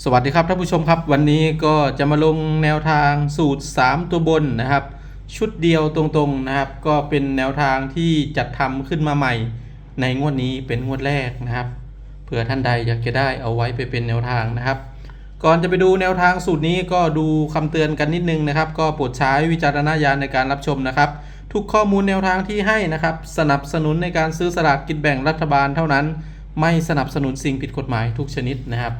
สวัสดีครับท่านผู้ชมครับ วันนี้ก็จะมาลงแนวทางสูตร 3 ตัวบนนะครับ ชุดเดียวตรงๆนะครับ ก็เป็นแนวทางที่จัดทำขึ้นมาใหม่ ในงวดนี้เป็นงวดแรกนะครับเผื่อท่านใดอยากจะได้เอาไว้ไปเป็นแนวทางนะครับ ก่อนจะไปดูแนวทางสูตรนี้ก็ดูคำเตือนกันนิดนึงนะครับ ก็โปรดใช้วิจารณญาณในการรับชมนะครับ ทุกข้อมูลแนวทางที่ให้นะครับ สนับสนุนในการซื้อสลากกินแบ่งรัฐบาลเท่านั้น ไม่สนับสนุนสิ่งผิดกฎหมายทุกชนิดนะครับ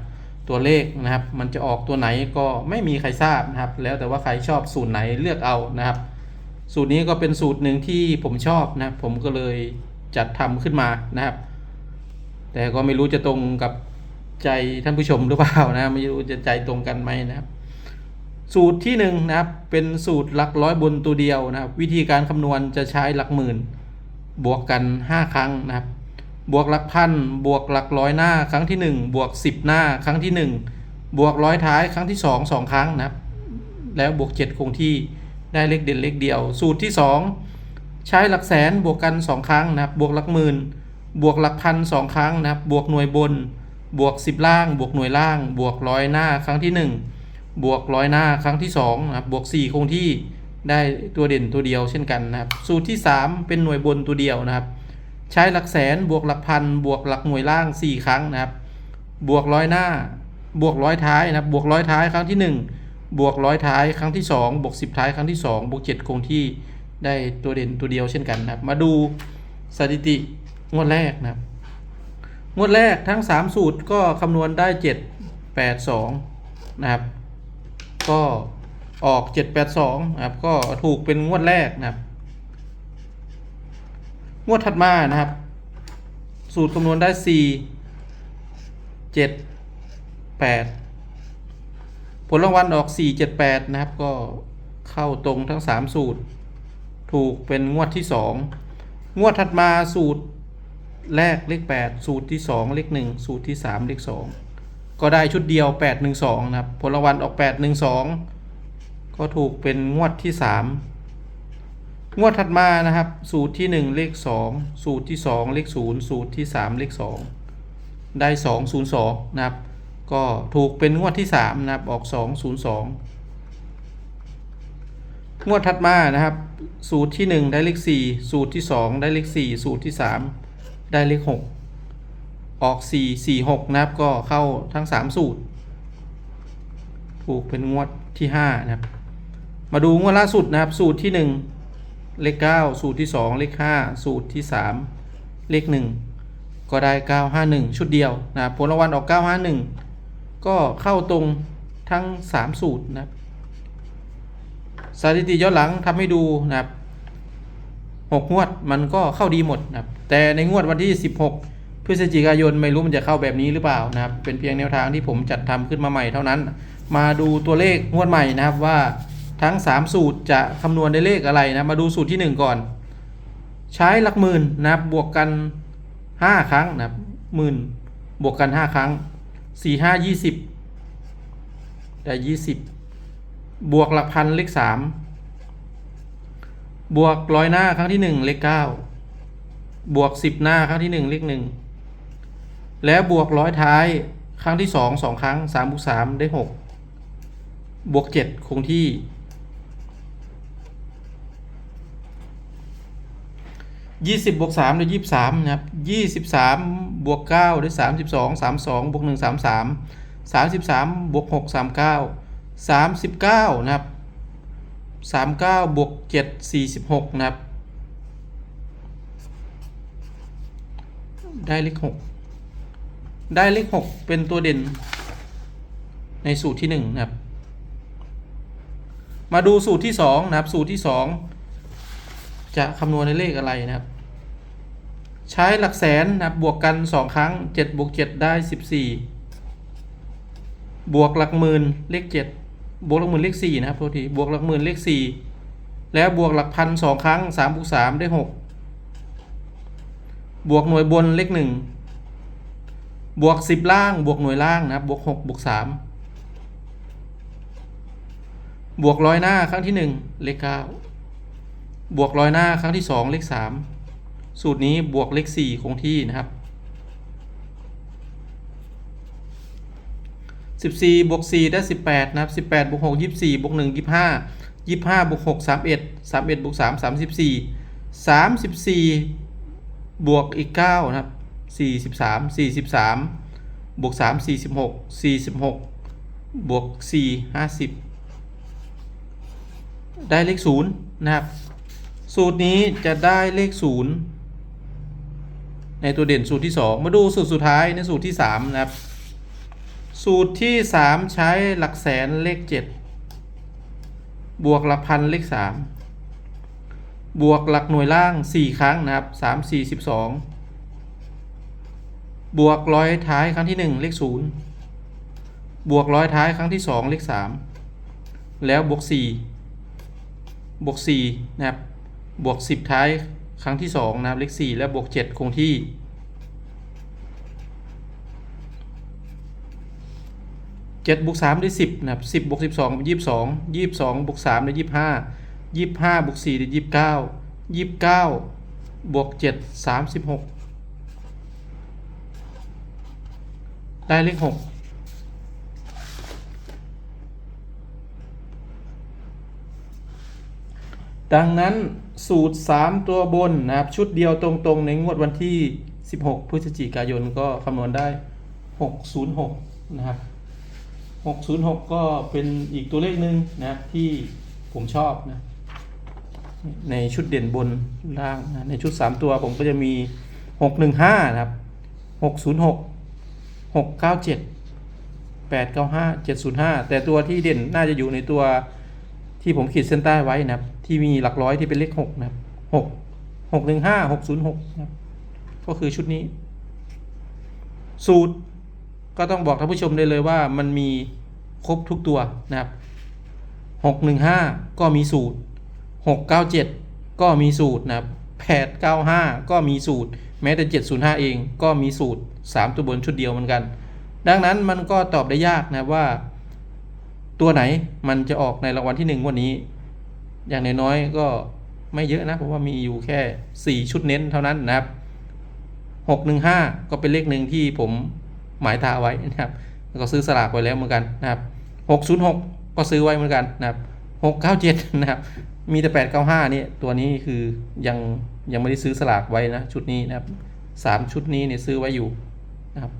ตัวเลขนะครับ มันจะออกตัวไหนก็ไม่มีใครทราบนะครับ แล้วแต่ว่าใครชอบสูตรไหนเลือกเอานะครับ สูตรนี้ก็เป็นสูตรหนึ่งที่ผมชอบนะบผมก็เลยจัดทำขึ้นมานะครับ แต่ก็ไม่รู้จะตรงกับใจท่านผู้ชมหรือเปล่านะไม่รู้จะใจตรงกันไหมนะครับ สูตรที่หนึ่งนะครับเป็นสูตรหลักร้อยบนตัวเดียวนะครับ วิธีการคำนวณจะใช้หลักหมื่น บวกกัน 5 ครั้งนะครับ บวกหลักพันบวกหลักร้อยหน้าครั้งที่ 1 บวก 10 หน้าครั้งที่ 1 บวกร้อยท้ายครั้งที่ 2 2 ครั้งนะครับ แล้วบวก 7 คงที่ได้เลขเด่นเลขเดียว สูตรที่ 2 ใช้หลักแสนบวกกัน 2 ครั้งนะครับ บวกหลักหมื่นบวกหลักพันสองครั้งนะครับ บวกหน่วยบน บวก 10 ล่าง บวกหน่วยล่าง บวกร้อยหน้าครั้งที่ 1 บวกร้อยหน้าครั้งที่2นะครับบวก 4 คงที่ได้ตัวเด่นตัวเดียวเช่นกันนะครับ สูตรที่ 3 เป็นหน่วยบนตัวเดียวนะครับ ใช้หลักแสนบวกหลักพันบวกหลักหน่วยล่าง 4 ครั้งนะครับ บวกร้อยหน้า บวกร้อยท้ายนะครับ บวกร้อยท้ายครั้งที่ 1 บวกร้อยท้ายครั้งที่ 2 บวก 10 ท้ายครั้งที่ 2 บวก 7 คงที่ได้ตัวเด่นตัวเดียวเช่นกันนะครับ มาดูสถิติงวดแรกนะครับ งวดแรกทั้ง 3 สูตรก็คำนวณได้ 7 8 2 นะครับ ก็ออก 7 8 2 นะครับ ก็ถูกเป็นงวดแรกนะครับ งวดถัดมานะครับ สูตรคำนวณได้ 4 7 8 ผลรางวัลออก 4 7 8 นะครับ ก็เข้าตรงทั้ง 3 สูตร ถูกเป็นงวดที่ 2 งวดถัดมาสูตรแรกเลข 8 สูตรที่ 2 เลข 1 สูตรที่ 3 เลข 2 ก็ได้ชุดเดียว 8 1 2 นะครับ ผลรางวัลออก 8 1 2 ก็ถูกเป็นงวดที่ 3 งวดถัดมานะครับ สูตรที่ 1 เลข 2 สูตรที่ 2 เลข 0 สูตรที่ 3 เลข 2 ได้ 2 0 2 นะครับ ก็ถูกเป็นงวดที่ 3 นะครับ ออก 2 0 2 งวดถัดมานะครับ สูตรที่ 1 ได้เลข 4 สูตรที่ 2 ได้เลข 4 สูตรที่ 3 ได้เลข 6 ออก 4 4 6 นะครับ ก็เข้าทั้ง 3 สูตร ถูกเป็นงวดที่ 5 นะครับ มาดูงวดล่าสุดนะครับ สูตรที่ 1 เลข 9 สูตรที่ 2 เลข 5 สูตรที่ 3 เลข 1 ก็ได้ 951 ชุดเดียวนะผลรางวัลออก 951 ก็เข้าตรงทั้ง 3 สูตรนะสถิติย้อนหลังทำให้ดูนะครับ6งวดมันก็เข้าดีหมดนะครับแต่ในงวดวันที่ 16 พฤศจิกายนไม่รู้มันจะเข้าแบบนี้หรือเปล่านะครับเป็นเพียงแนวทางที่ผมจัดทำขึ้นมาใหม่เท่านั้น มาดูตัวเลขงวดใหม่นะครับว่า ทั้ง 3 สูตรจะคำนวณได้เลขอะไรนะ มาดูสูตรที่ 1 ก่อน ใช้หลักหมื่นนะบวกกัน 5 ครั้งนะหมื่นบวกกัน 5 ครั้ง 4 5 20 ได้ 20 บวกหลักพันเลข 3 บวกร้อยหน้าครั้งที่ 1 เลข 9 บวก 10 หน้าครั้งที่ 1 เลข 1 แล้วบวกร้อยท้ายครั้งที่ 2 2 ครั้ง3บวก3ได้ 6 บวก 7 คงที่ ยี่สิบบวกสามได้ยี่สามนะครับยี่สิบสามบวกเก้าได้สามสิบสองสามสองบวกหนึ่งสามสามสามสิบสามบวกหกสามเก้าสามสิบเก้านะครับสามเก้าบวกเจ็ดสี่สิบหกนะครับได้เลขหกได้เลขหกเป็นตัวเด่น ในสูตรที่หนึ่งนะครับมาดูสูตรที่สองนะครับสูตรที่สองจะคำนวณในเลขอะไรนะครับ ใช้หลักแสนนะครับบวกกัน 2 ครั้ง7บวก7ได้ 14 บวกหลักหมื่นเลข 7 บวกหลักหมื่นเลข4นะครับโทษทีบวกหลักหมื่นเลข 4 แล้วบวกหลักพันสองครั้ง3บวก3ได้ 6 บวกหน่วยบนเลข 1 บวก 10 ล่างบวกหน่วยล่างนะครับบวก6บวก3บวกร้อยหน้าครั้งที่ 1 เลข 9 บวกร้อยหน้าครั้งที่ 2 เลข 3 สูตรนี้บวกเลข 4 คงที่นะครับ 14 บวก 4 ได้ 18 นะครับ 18 บวก 6 24 บวก 1 25 25บวก6 31 31บวก3 34 34 บวกอีก 9 นะครับ 43 43 บวก 3 46 46 บวก 4 50 ได้เลข 0 นะครับ สูตรนี้จะได้เลข 0 ในตัวเด่นสูตรที่ 2 มาดูสูตรสุดท้ายในสูตรที่3นะครับ สูตรที่ 3 ใช้หลักแสนเลข 7 บวกหลักพันเลข 3 บวกหลักหน่วยล่าง 4 ครั้งนะครับ 3 4 12 บวกร้อยท้ายครั้งที่ 1 เลข 0 บวกร้อยท้ายครั้งที่ 2 เลข 3 แล้วบวก 4 บวก 4 นะครับ บวก 10 ท้าย ครั้งที่2นะครับเลข4และบวก7คงที่ 7บวก3ได้ 10นะครับ10บวก12เป็น22 22บวก3ได้25 25บวก4ได้29 29บวก7 36 ได้เลข6 ดังนั้นสูตร 3 ตัวบนนะครับ ชุดเดียวตรงๆ ในงวดวันที่ 16 พฤศจิกายนก็คำนวณได้ 606 นะครับ 606 ก็เป็นอีกตัวเลขหนึ่งนะครับที่ผมชอบนะ ในชุดเด่นบนล่างนะในชุด 3 ตัวผมก็จะมี 615 นะครับ 606 697 895 705 แต่ตัวที่เด่นน่าจะอยู่ในตัว ที่ผมขีดเส้นใต้ไว้นะครับที่มีหลักร้อยที่เป็นเลข6นะครับ6 615 606นะครับก็คือชุดนี้ สูตรก็ต้องบอกท่านผู้ชมได้เลยว่ามันมีครบทุกตัวนะครับ615ก็มีสูตร697ก็มีสูตรนะครับ895ก็มีสูตร แม้แต่705เองก็มีสูตร3ตัวบนชุดเดียวเหมือนกัน ดังนั้นมันก็ตอบได้ยากนะครับว่า ตัวไหนมันจะออกในรางวัลที่1วันนี้ อย่างน้อยๆก็ไม่เยอะนะเพราะว่ามีอยู่แค่ 4 ชุดเน้นเท่านั้นนะครับ 615 ก็เป็นเลขหนึ่งที่ผมหมายตาไว้นะครับแล้วก็ซื้อสลากไว้แล้วเหมือนกันนะครับ 606 ก็ซื้อไว้เหมือนกันนะครับ 697 นะครับ มีแต่ 895 นี่ตัวนี้คือยังยังไม่ได้ซื้อสลากไว้นะชุดนี้นะครับสามชุดนี้เนี่ยซื้อไว้อยู่นะครับ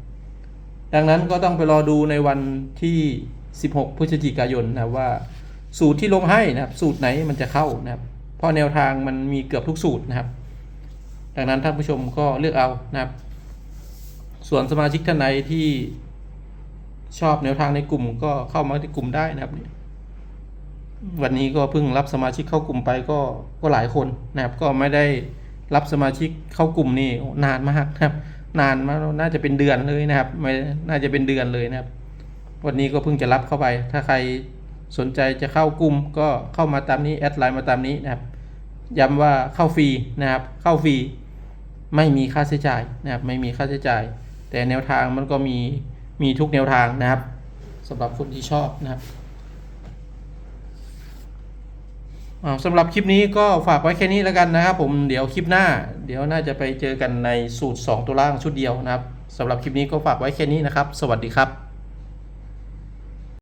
ดังนั้นก็ต้องไปรอดูในวันที่ 16 พฤศจิกายนนะว่าสูตรที่ลงให้นะครับสูตรไหนมันจะเข้านะครับเพราะแนวทางมันมีเกือบทุกสูตรนะครับ ดังนั้นท่านผู้ชมก็เลือกเอานะครับ ส่วนสมาชิกท่านใดที่ชอบแนวทางในกลุ่มก็เข้ามาที่กลุ่มได้นะครับ วันนี้ก็เพิ่งรับสมาชิกเข้ากลุ่มไปก็ก็หลายคนนะครับ ก็ไม่ได้รับสมาชิกเข้ากลุ่มนี่นานมากนะครับ นานมากน่าจะเป็นเดือนเลยนะครับไม่น่าจะเป็นเดือนเลยนะครับ วันนี้ก็เพิ่งจะรับเข้าไป ถ้าใครสนใจจะเข้ากลุ่มก็เข้ามาตามนี้แอดไลน์มาตามนี้นะครับย้ำว่าเข้าฟรีนะครับ เข้าฟรีไม่มีค่าใช้จ่ายนะครับไม่มีค่าใช้จ่าย แต่แนวทางมันก็มีมีทุกแนวทางนะครับสำหรับคนที่ชอบนะครับสำหรับคลิปนี้ก็ฝากไว้แค่นี้แล้วกันนะครับ ผมเดี๋ยวคลิปหน้า เดี๋ยวน่าจะไปเจอกันในสูตร 2 ตัวล่างชุดเดียวนะครับสำหรับคลิปนี้ก็ฝากไว้แค่นี้นะครับ สวัสดีครับ